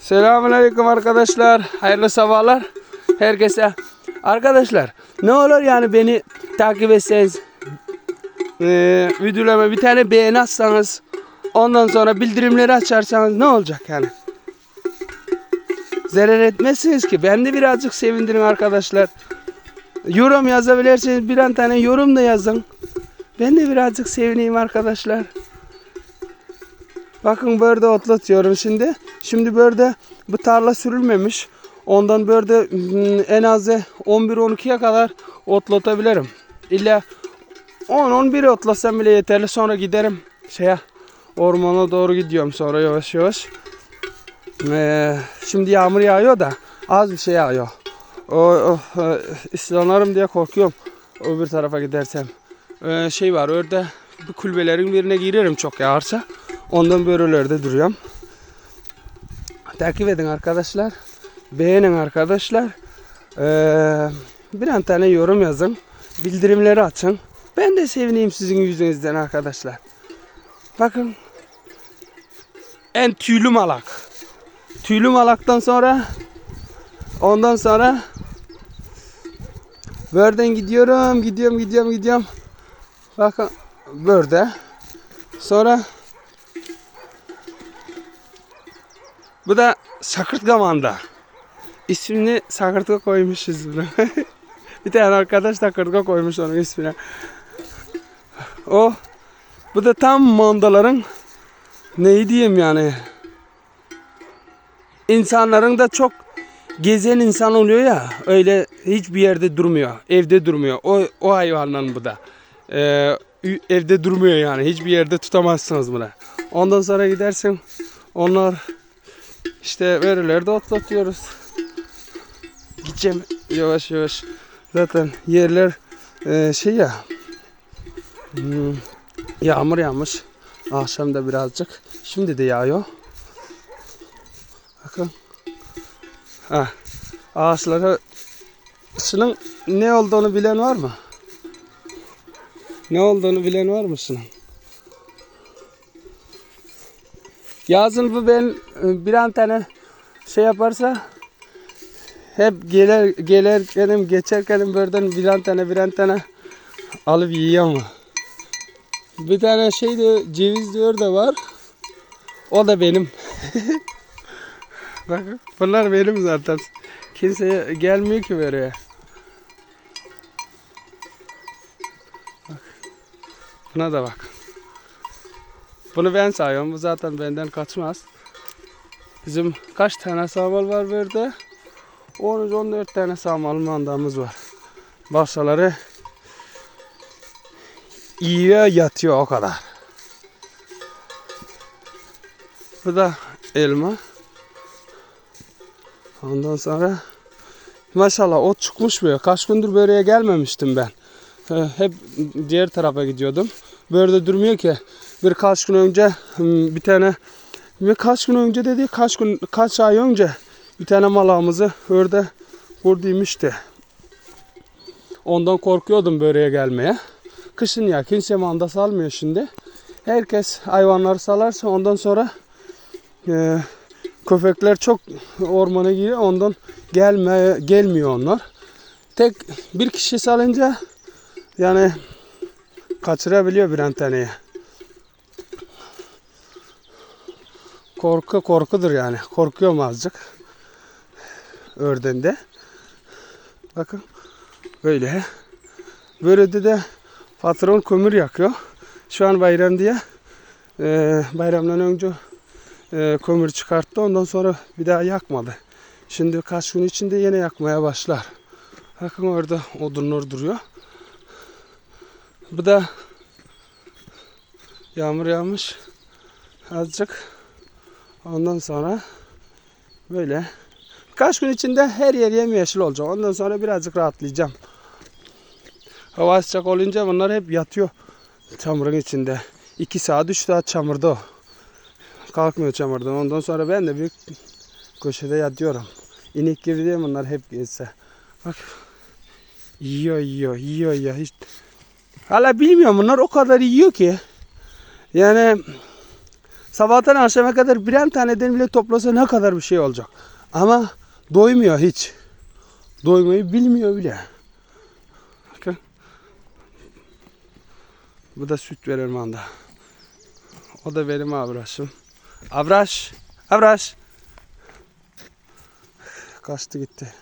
Selamünaleyküm arkadaşlar. Hayırlı sabahlar herkese. Arkadaşlar ne olur yani beni takip etseniz eee videolarıma bir tane beğeni atsanız ondan sonra bildirimleri açarsanız ne olacak yani? Zarar etmezsiniz ki. Ben de birazcık sevindirin arkadaşlar. Yorum yazabilirsiniz. Bir tane yorum da yazın. Ben de birazcık sevineyim arkadaşlar. Bakın böyle otlatıyorum şimdi. Şimdi böyle bu tarla sürülmemiş. Ondan böyle mm, en az 11-12'ye kadar otlatabilirim. İlla 10-11 otlasam bile yeterli. Sonra giderim şeye ormana doğru gidiyorum sonra yavaş yavaş. Ee, şimdi yağmur yağıyor da az bir şey yağıyor. O, o e, ıslanırım diye korkuyorum öbür tarafa gidersem. Ee, şey var orada bu kulübelerin birine girerim çok yağarsa. Ondan böylelerde duruyorum. Takip edin arkadaşlar. Beğenin arkadaşlar. Ee, bir tane yorum yazın. Bildirimleri açın. Ben de sevineyim sizin yüzünüzden arkadaşlar. Bakın. En tüylü malak. Tüylü malaktan sonra ondan sonra Börden gidiyorum, gidiyorum, gidiyorum, gidiyorum. Bakın böyle. Sonra bu da Sakırtka manda. İsmini Sakırtka koymuşuz buna. bir tane arkadaş Sakırtka koymuş onun ismine. O bu da tam mandaların neyi diyeyim yani insanların da çok gezen insan oluyor ya öyle hiçbir yerde durmuyor evde durmuyor o, o hayvanın bu da Ee, evde durmuyor yani hiçbir yerde tutamazsınız bunu ondan sonra gidersin onlar işte verilerde otlatıyoruz gideceğim. Yavaş yavaş. Zaten yerler e, şey ya hmm, yağmur yağmış. Akşam da birazcık. Şimdi de yağıyor. Bakın. Ha. Ağaçlara şunun ne olduğunu bilen var mı? Ne olduğunu bilen var mı Yazın bu ben e, bir an tane şey yaparsa hep gelir gelirkenim geçerkenim buradan bir an tane bir an tane alıp yiyorum. Bir tane şey de ceviz diyor da var. O da benim. Bak bunlar benim zaten. Kimse gelmiyor ki. Bak. Buna da bak. Bunu ben sayıyorum. Bu zaten benden kaçmaz. Bizim kaç tane samal var burada? 13-14 tane samal mandamız var. Başkaları yiyor yatıyor o kadar. Bu da elma. Ondan sonra maşallah ot çıkmış böyle. Kaç gündür böreğe gelmemiştim ben. Hep diğer tarafa gidiyordum. Böyle durmuyor ki. Birkaç gün önce hmm, bir tane birkaç gün önce dedi kaç gün kaç ay önce bir tane malağımızı orada vurduymuştu. Ondan korkuyordum böreğe gelmeye. Kışın ya kimse manda salmıyor şimdi. Herkes hayvanları salarsa ondan sonra e, köpekler çok ormana giriyor ondan gelme gelmiyor onlar. Tek bir kişi salınca yani kaçırabiliyor bir taneyi. Korku korkudur yani. Korkuyorum azıcık. Ördende. Bakın böyle. Böyle de, de patron kömür yakıyor. Şu an bayram diye. Ee, bayramdan önce e, kömür çıkarttı. Ondan sonra bir daha yakmadı. Şimdi kaç gün içinde yine yakmaya başlar. Bakın orada odunlar duruyor. Bu da yağmur yağmış. Azıcık. Ondan sonra böyle kaç gün içinde her yer yemyeşil olacak. Ondan sonra birazcık rahatlayacağım. Hava sıcak olunca bunlar hep yatıyor çamurun içinde. 2 saat 3 saat çamurda o kalkmıyor çamurdan. Ondan sonra ben de büyük köşede yatıyorum. İnek gibi değil bunlar hep gezse. Bak. Yiyor yiyor yiyor ya. Hiç... Hala bilmiyorum bunlar o kadar yiyor ki. Yani Sabahtan akşama kadar birer taneden bile toplasa ne kadar bir şey olacak. Ama doymuyor hiç. Doymayı bilmiyor bile. Bakın. Bu da süt verir manda. O da benim abraşım. Abraş. Abraş. Kaçtı gitti.